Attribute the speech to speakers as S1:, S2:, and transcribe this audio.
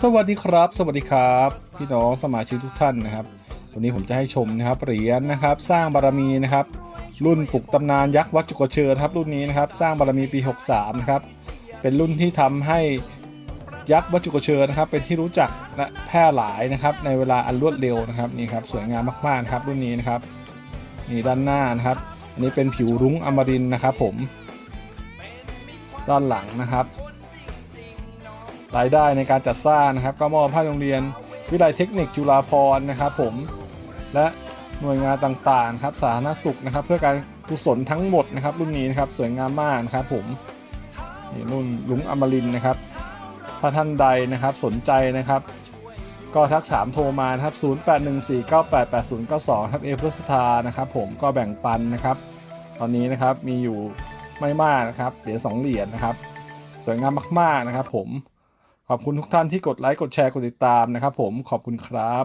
S1: สวัสดีครับ สวัสดีครับ พี่น้องสมาชิกทุกท่านนะครับ วันนี้ผมจะให้ชมนะครับเหรียญนะครับ สร้างบารมีนะครับ รุ่นปลุกตำนานยักษ์วัดจุกเชิญครับรุ่นนี้นะครับ สร้างบารมีปี 63 นะครับ เป็นรุ่นที่ทำให้ยักษ์วัดจุกเชิญนะครับ เป็นที่รู้จักและแพร่หลายนะครับ ในเวลาอันรวดเร็วนะครับนี่ครับสวยงามมากๆนะครับ รุ่นนี้นะครับนี่ด้านหน้านะครับ อันนี้เป็นผิวรุ้งอมรินนะครับ ผม ด้านหลังนะครับ รายได้ในการจัดสร้างนะครับ ก็มอบให้โรงเรียนวิทยาเทคนิคจุฬาภรณ์นะครับผมและหน่วยงานต่างๆครับสาธารณสุขนะครับ เพื่อการกุศลทั้งหมดนะครับ รุ่นนี้นะครับสวยงามมากนะครับผมนี่รุ่นลุงอมรินนะครับ ถ้าท่านใดนะครับสนใจนะครับ ก็ทักถามโทรมานะครับ 0814988092 ครับเอเพื่อสทานะครับ ผมก็แบ่งปันนะครับ ตอนนี้นะครับมีอยู่ไม่มากนะครับเหรียญสองเหรียญนะครับ สวยงามมากๆนะครับ ผม ขอบคุณทุกท่านที่กดไลค์กดแชร์กดติดตามนะครับผมขอบคุณครับ